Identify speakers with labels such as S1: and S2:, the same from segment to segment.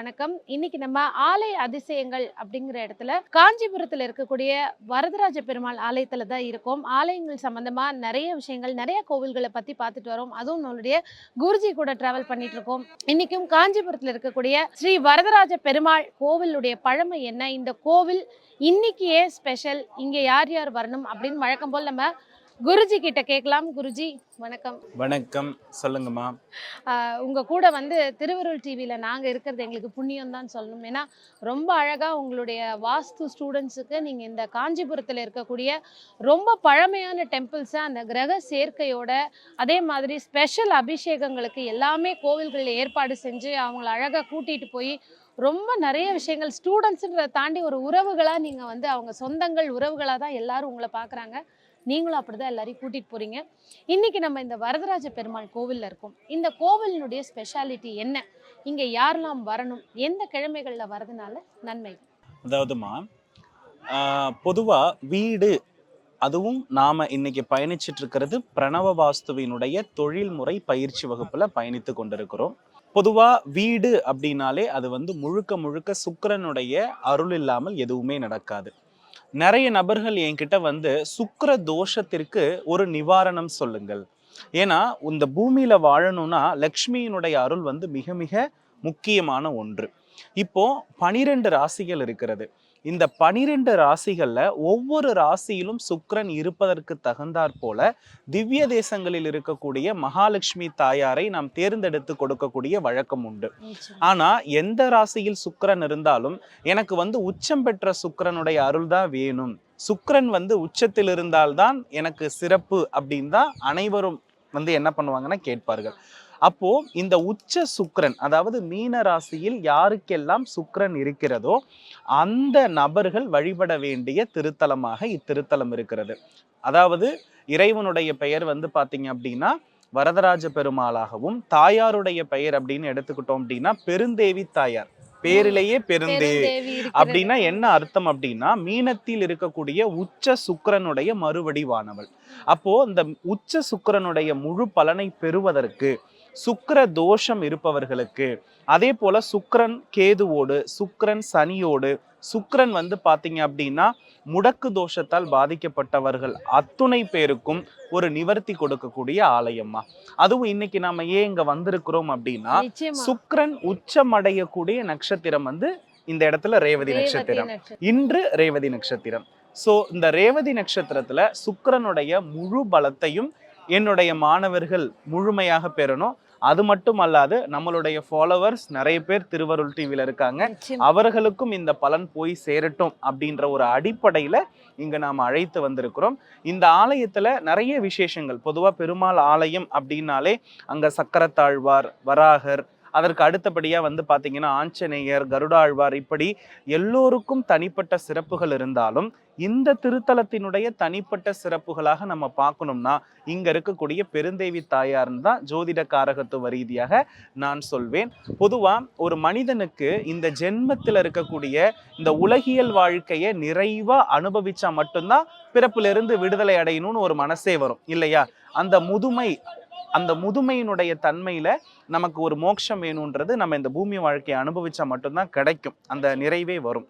S1: வணக்கம். இன்னைக்கு நம்ம ஆலய அதிசயங்கள் அப்படிங்கிற இடத்துல காஞ்சிபுரத்துல இருக்கக்கூடிய வரதராஜ பெருமாள் ஆலயத்துல தான் இருக்கோம். ஆலயங்கள் சம்பந்தமா நிறைய விஷயங்கள் நிறைய கோவில்களை பத்தி பார்த்துட்டு வரோம். அதுவும் நம்மளுடைய குருஜி கூட டிராவல் பண்ணிட்டு இருக்கோம். இன்னைக்கும் காஞ்சிபுரத்துல இருக்கக்கூடிய ஸ்ரீ வரதராஜ பெருமாள் கோவிலுடைய பழமை என்ன? இந்த கோவில் இன்னைக்கு ஏன் ஸ்பெஷல் இங்கே யார் யார் வரணும் அப்படின்னு வழக்கம் போல் நம்ம குருஜி கிட்ட கேட்கலாம். குருஜி வணக்கம்.
S2: வணக்கம். சொல்லுங்கம்மா.
S1: ஆஹ் உங்க கூட வந்து திருவருள் டிவியில நாங்க இருக்கிறது எங்களுக்கு புண்ணியம் தான் சொல்லணும். ஏன்னா ரொம்ப அழகா உங்களுடைய வாஸ்து ஸ்டூடெண்ட்ஸுக்கு நீங்க இந்த காஞ்சிபுரத்துல இருக்கக்கூடிய ரொம்ப பழமையான டெம்பிள்ஸை அந்த கிரக சேர்க்கையோட அதே மாதிரி ஸ்பெஷல் அபிஷேகங்களுக்கு எல்லாமே கோவில்களில் ஏற்பாடு செஞ்சு அவங்கள அழகா கூட்டிட்டு போய் ரொம்ப நிறைய விஷயங்கள் ஸ்டூடெண்ட்ஸுன்றதை தாண்டி ஒரு உறவுகளா நீங்க வந்து அவங்க சொந்தங்கள் உறவுகளா தான் எல்லாரும் உங்களை பார்க்கறாங்க நீங்களும் அப்படிதான் எல்லாரையும் கூட்டிகிட்டு போகிறீங்க இன்றைக்கி நம்ம இந்த வரதராஜ பெருமாள் கோவில்ல இருக்கோம். இந்த கோவிலினுடைய ஸ்பெஷாலிட்டி என்ன? இங்கே யாரெல்லாம் வரணும்? எந்த கிழமைகளில் வரதுனால நன்மை?
S2: அதாவதுமா பொதுவாக வீடு அதுவும் நாம் இன்னைக்கு பயணிச்சிட்டு இருக்கிறது பிரணவ வாஸ்துவினுடைய தொழில்முறை பயிற்சி வகுப்பில் பயணித்து கொண்டிருக்கிறோம். பொதுவாக வீடு அப்படின்னாலே அது வந்து முழுக்க முழுக்க சுக்கரனுடைய அருள் இல்லாமல் எதுவுமே நடக்காது. நிறைய நபர்கள் என்கிட்ட வந்து சுக்கர தோஷத்திற்கு ஒரு நிவாரணம் சொல்லுங்கள். ஏன்னா இந்த பூமியில வாழணும்னா லக்ஷ்மியினுடைய அருள் வந்து மிக மிக முக்கியமான ஒன்று. இப்போ பனிரெண்டு ராசிகள் இருக்கிறது. இந்த பனிரெண்டு ராசிகள்ல ஒவ்வொரு ராசியிலும் சுக்கிரன் இருப்பதற்கு தகுந்தாற் போல திவ்ய தேசங்களில் இருக்கக்கூடிய மகாலட்சுமி தாயாரை நாம் தேர்ந்தெடுத்து கொடுக்கக்கூடிய வழக்கம் உண்டு. ஆனா எந்த ராசியில் சுக்கிரன் இருந்தாலும் எனக்கு வந்து உச்சம் பெற்ற சுக்கிரனுடைய அருள் தான் வேணும். சுக்கிரன் வந்து உச்சத்தில் இருந்தால்தான் எனக்கு சிறப்பு அப்படின்னு தான் அனைவரும் வந்து என்ன பண்ணுவாங்கன்னா கேட்பார்கள். அப்போ இந்த உச்ச சுக்கிரன் அதாவது மீன ராசியில் யாருக்கெல்லாம் சுக்கிரன் இருக்கிறதோ அந்த நபர்கள் வழிபட வேண்டிய திருத்தலமாக இத்திருத்தலம் இருக்கிறது. அதாவது இறைவனுடைய பெயர் வந்து பாத்தீங்க அப்படின்னா வரதராஜ பெருமாளாகவும் தாயாருடைய பெயர் அப்படின்னு எடுத்துக்கிட்டோம் அப்படின்னா பெருந்தேவி தாயார். பேரிலேயே பெருந்தேவி. அப்படின்னா என்ன அர்த்தம் அப்படின்னா மீனத்தில் இருக்கக்கூடிய உச்ச சுக்கிரனுடைய மறுவடிவானவள் அப்போ இந்த உச்ச சுக்கிரனுடைய முழு பலனை பெறுவதற்கு சுக்கிர தோஷம் இருப்பவர்களுக்கு அதே போல சுக்கிரன் கேதுவோடு சுக்கிரன் சனியோடு சுக்கிரன் வந்து பாத்தீங்க அப்படின்னா முடக்கு தோஷத்தால் பாதிக்கப்பட்டவர்கள். அத்துணை பேருக்கும் ஒரு நிவர்த்தி கொடுக்கக்கூடிய ஆலயம்மா. அதுவும் இன்னைக்கு நாம ஏன் இங்க வந்திருக்கிறோம் அப்படின்னா சுக்கிரன் உச்சமடையக்கூடிய நட்சத்திரம் வந்து இந்த இடத்துல ரேவதி நட்சத்திரம். இன்று ரேவதி நட்சத்திரம். சோ இந்த ரேவதி நட்சத்திரத்துல சுக்கிரனுடைய முழு பலத்தையும் என்னுடைய மாணவர்கள் முழுமையாக பெறணும். அது மட்டும் அல்லாது நம்மளுடைய ஃபாலோவர்ஸ் நிறைய பேர் திருவருள் டிவில இருக்காங்க. அவர்களுக்கும் இந்த பலன் போய் சேரட்டும் அப்படின்ற ஒரு அடிப்படையில இங்க நாம் அழைத்து வந்திருக்கிறோம். இந்த ஆலயத்துல நிறைய விசேஷங்கள். பொதுவா பெருமாள் ஆலயம் அப்படின்னாலே அங்க சக்கரத்தாழ்வார் வராகர் அதற்கு அடுத்தபடியாக வந்து பார்த்தீங்கன்னா ஆஞ்சநேயர் கருடாழ்வார் இப்படி எல்லோருக்கும் தனிப்பட்ட சிறப்புகள் இருந்தாலும் இந்த திருத்தலத்தினுடைய தனிப்பட்ட சிறப்புகளாக நம்ம பார்க்கணும்னா இங்க இருக்கக்கூடிய பெருந்தேவி தாயார்னு தான் ஜோதிட காரகத்துவ ரீதியாக நான் சொல்வேன். பொதுவா ஒரு மனிதனுக்கு இந்த ஜென்மத்தில் இருக்கக்கூடிய இந்த உலகியல் வாழ்க்கையை நிறைவா அனுபவிச்சா மட்டும்தான் பிறப்பிலிருந்து விடுதலை அடையணும்னு ஒரு மனசே வரும் இல்லையா? அந்த முதுமை அந்த முதுமையினுடைய தன்மையில நமக்கு ஒரு மோட்சம் வேணுன்றது நம்ம இந்த பூமி வாழ்க்கையை அனுபவிச்சா மட்டும்தான் கிடைக்கும். அந்த நிறைவே வரும்.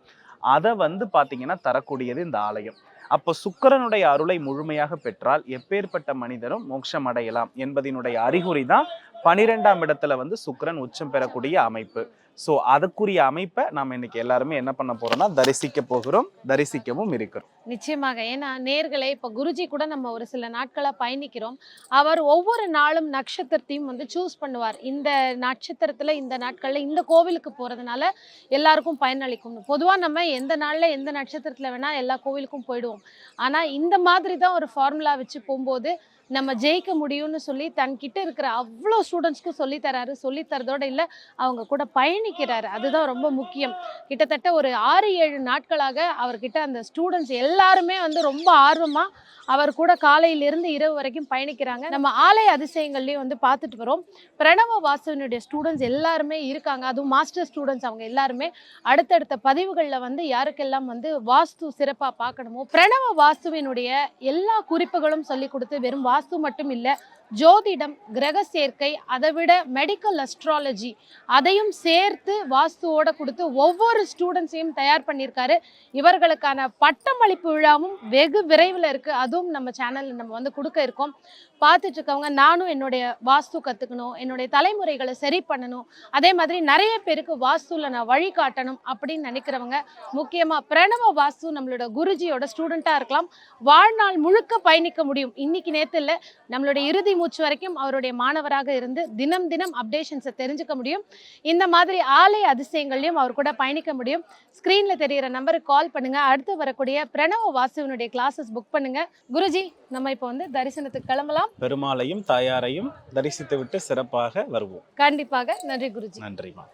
S2: அதை வந்து பார்த்தீங்கன்னா தரக்கூடியது இந்த ஆலயம். அப்போ சுக்கிரனுடைய அருளை முழுமையாக பெற்றால் எப்பேற்பட்ட மனிதரும் மோட்சம் அடையலாம் என்பதனுடைய அறிகுறி தான் பனிரெண்டாம் இடத்துல வந்து சுக்கரன் உச்சம் பெறக்கூடிய அமைப்பு. ஸோ அதுக்குரிய அமைப்பை நாம் இன்னைக்கு எல்லாருமே என்ன பண்ண போறோம்னா தரிசிக்க போகிறோம் தரிசிக்கவும் இருக்கிறோம்.
S1: நிச்சயமாக. ஏன்னா நேர்களை இப்போ குருஜி கூட நம்ம ஒரு சில நாட்களாக பயணிக்கிறோம். அவர் ஒவ்வொரு நாளும் நட்சத்திரத்தையும் வந்து சூஸ் பண்ணுவார். இந்த நட்சத்திரத்தில் இந்த நாட்களில் இந்த கோவிலுக்கு போகிறதுனால எல்லாருக்கும் பயனளிக்கும். பொதுவாக நம்ம எந்த நாளில் எந்த நட்சத்திரத்தில் வேணால் எல்லா கோவிலுக்கும் போயிடுவோம். ஆனால் இந்த மாதிரி தான் ஒரு ஃபார்முலா வச்சு போகும்போது நம்ம ஜெயிக்க முடியும்னு சொல்லி தன்கிட்ட இருக்கிற அவ்வளோ ஸ்டூடெண்ட்ஸ்க்கும் சொல்லித்தராரு. சொல்லித்தரதோடு இல்லை அவங்க கூட பயணிக்கிறாரு. அதுதான் ரொம்ப முக்கியம். கிட்டத்தட்ட ஒரு ஆறு ஏழு நாட்களாக அவர்கிட்ட அந்த ஸ்டூடெண்ட்ஸ் எல்லாருமே வந்து ரொம்ப ஆர்வமாக அவர் கூட காலையிலிருந்து இரவு வரைக்கும் பயணிக்கிறாங்க. நம்ம ஆலய அதிசயங்கள்லேயும் வந்து பார்த்துட்டு வரோம். பிரணவ வாசவனுடைய ஸ்டூடெண்ட்ஸ் எல்லாருமே இருக்காங்க. அதுவும் மாஸ்டர் ஸ்டூடெண்ட்ஸ் அவங்க எல்லாருமே. அடுத்தடுத்த பதிவுகளில் வந்து யாருக்கெல்லாம் வந்து வாஸ்து சிறப்பாக பார்க்கணுமோ பிரணவ வாஸ்துவினுடைய எல்லா குறிப்புகளும் சொல்லி கொடுத்து வெறும் வாஸ்து மட்டும் இல்லை ஜோதிடம் கிரக சேர்க்கை அதை விட மெடிக்கல் அஸ்ட்ராலஜி அதையும் சேர்த்து வாஸ்துவோட கொடுத்து ஒவ்வொரு ஸ்டூடெண்ட்ஸையும் தயார் பண்ணியிருக்காரு. இவர்களுக்கான பட்டமளிப்பு விழாவும் வெகு விரைவில் இருக்குது அதுவும் நம்ம சேனலில் நம்ம வந்து கொடுக்க இருக்கோம். பார்த்துட்டு இருக்கவங்க நானும் என்னுடைய வாஸ்து கற்றுக்கணும் என்னுடைய தலைமுறைகளை சரி பண்ணணும். அதே மாதிரி நிறைய பேருக்கு வாஸ்துவில் நான் வழிகாட்டணும் அப்படின்னு நினைக்கிறவங்க முக்கியமாக பிரணவ வாஸ்து நம்மளோட குருஜியோட ஸ்டூடெண்ட்டாக இருக்கலாம். வாழ்நாள் முழுக்க பயணிக்க முடியும். இன்னைக்கு நேரத்தில் நம்மளுடைய இறுதி மூச்சு வரைக்கும் அவருடைய மாணவராக இருந்து தினம் தினம் அப்டேஷன்ஸை தெரிஞ்சுக்க முடியும். இந்த மாதிரி ஆலய அதிசயங்களையும் அவர் கூட பயணிக்க முடியும். ஸ்க்ரீனில் தெரிகிற நம்பருக்கு கால் பண்ணுங்க. அடுத்து வரக்கூடிய பிரணவ வாசுவினுடைய கிளாஸஸ் புக் பண்ணுங்க. குருஜி நம்ம இப்போ வந்து தரிசனத்துக்கு கிளம்பலாம்.
S2: பெருமாளையும் தாயாரையும் தரிசித்துவிட்டு சிறப்பாக வருவோம்.
S1: கண்டிப்பாக. நன்றி குருஜி.
S2: நன்றிமா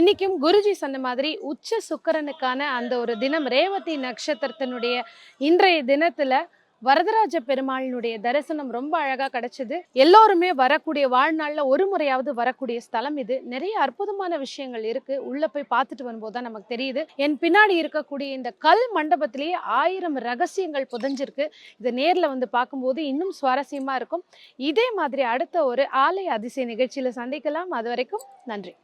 S1: இன்றைக்கும் குருஜி சொன்ன மாதிரி உச்ச சுக்கரனுக்கான அந்த ஒரு தினம் ரேவதி நட்சத்திரத்தினுடைய இன்றைய தினத்தில் வரதராஜ பெருமாளினுடைய தரிசனம் ரொம்ப அழகாக கிடைச்சிது. எல்லோருமே வரக்கூடிய வாழ்நாளில் ஒரு முறையாவது வரக்கூடிய ஸ்தலம் இது. நிறைய அற்புதமான விஷயங்கள் இருக்குது உள்ளே போய் பார்த்துட்டு வரும்போது தான் நமக்கு தெரியுது. என் பின்னாடி இருக்கக்கூடிய இந்த கல் மண்டபத்திலேயே ஆயிரம் ரகசியங்கள் புதைஞ்சிருக்கு. இதை நேரில் வந்து பார்க்கும்போது இன்னும் சுவாரஸ்யமாக இருக்கும். இதே மாதிரி அடுத்த ஒரு ஆலய அதிசய நிகழ்ச்சியில் சந்திக்கலாம். அது வரைக்கும் நன்றி.